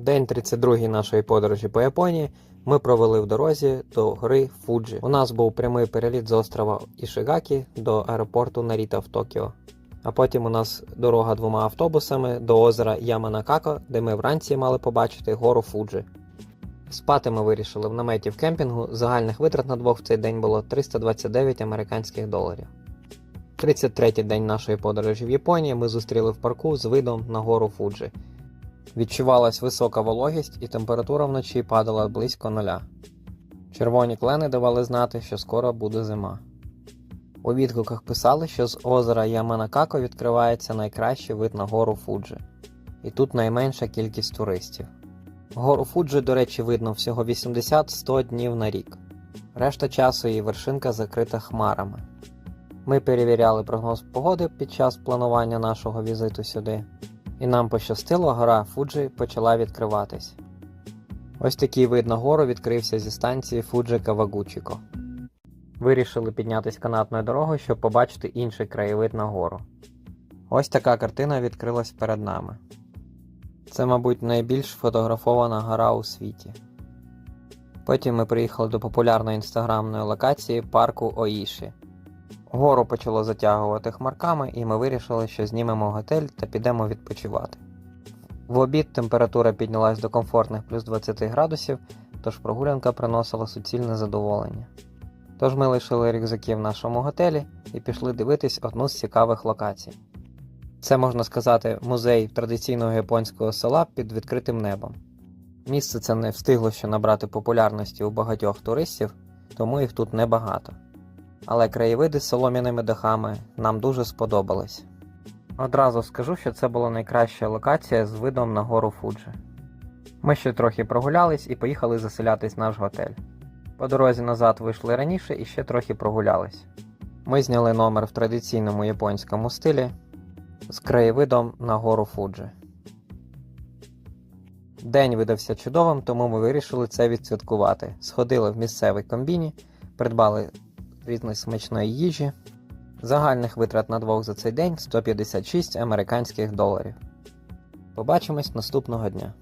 День 32 нашої подорожі по Японії ми провели в дорозі до гори Фуджі. У нас був прямий переліт з острова Ішигакі до аеропорту Наріта в Токіо. А потім у нас дорога двома автобусами до озера Яманакако, де ми вранці мали побачити гору Фуджі. Спати ми вирішили в наметі в кемпінгу. Загальних витрат на двох в цей день було 329 американських доларів. 33-й день нашої подорожі в Японії ми зустріли в парку з видом на гору Фуджі. Відчувалась висока вологість і температура вночі падала близько нуля. Червоні клени давали знати, що скоро буде зима. У відгуках писали, що з озера Яманакако відкривається найкращий вид на гору Фуджі, і тут найменша кількість туристів. Гору Фуджі, до речі, видно всього 80-100 днів на рік. Решта часу її вершинка закрита хмарами. Ми перевіряли прогноз погоди під час планування нашого візиту сюди, і нам пощастило, гора Фуджі почала відкриватись. Ось такий вид на гору відкрився зі станції Фуджі Кавагучіко. Вирішили піднятись канатною дорогою, щоб побачити інший краєвид на гору. Ось така картина відкрилась перед нами. Це, мабуть, найбільш фотографована гора у світі. Потім ми приїхали до популярної інстаграмної локації парку Оїші. Гору почало затягувати хмарками, і ми вирішили, що знімемо готель та підемо відпочивати. В обід температура піднялась до комфортних плюс 20 градусів, тож прогулянка приносила суцільне задоволення. Тож ми лишили рюкзаки в нашому готелі і пішли дивитись одну з цікавих локацій. Це можна сказати музей традиційного японського села під відкритим небом. Місце це не встигло ще набрати популярності у багатьох туристів, тому їх тут небагато. Але краєвиди з солом'яними дахами нам дуже сподобались. Одразу скажу, що це була найкраща локація з видом на гору Фуджі. Ми ще трохи прогулялись і поїхали заселятись в наш готель. По дорозі назад вийшли раніше і ще трохи прогулялись. Ми зняли номер в традиційному японському стилі з краєвидом на гору Фуджі. День видався чудовим, тому ми вирішили це відсвяткувати. Сходили в місцевий комбіні, придбали різної смачної їжі. Загальних витрат на двох за цей день 156 американських доларів. Побачимось наступного дня.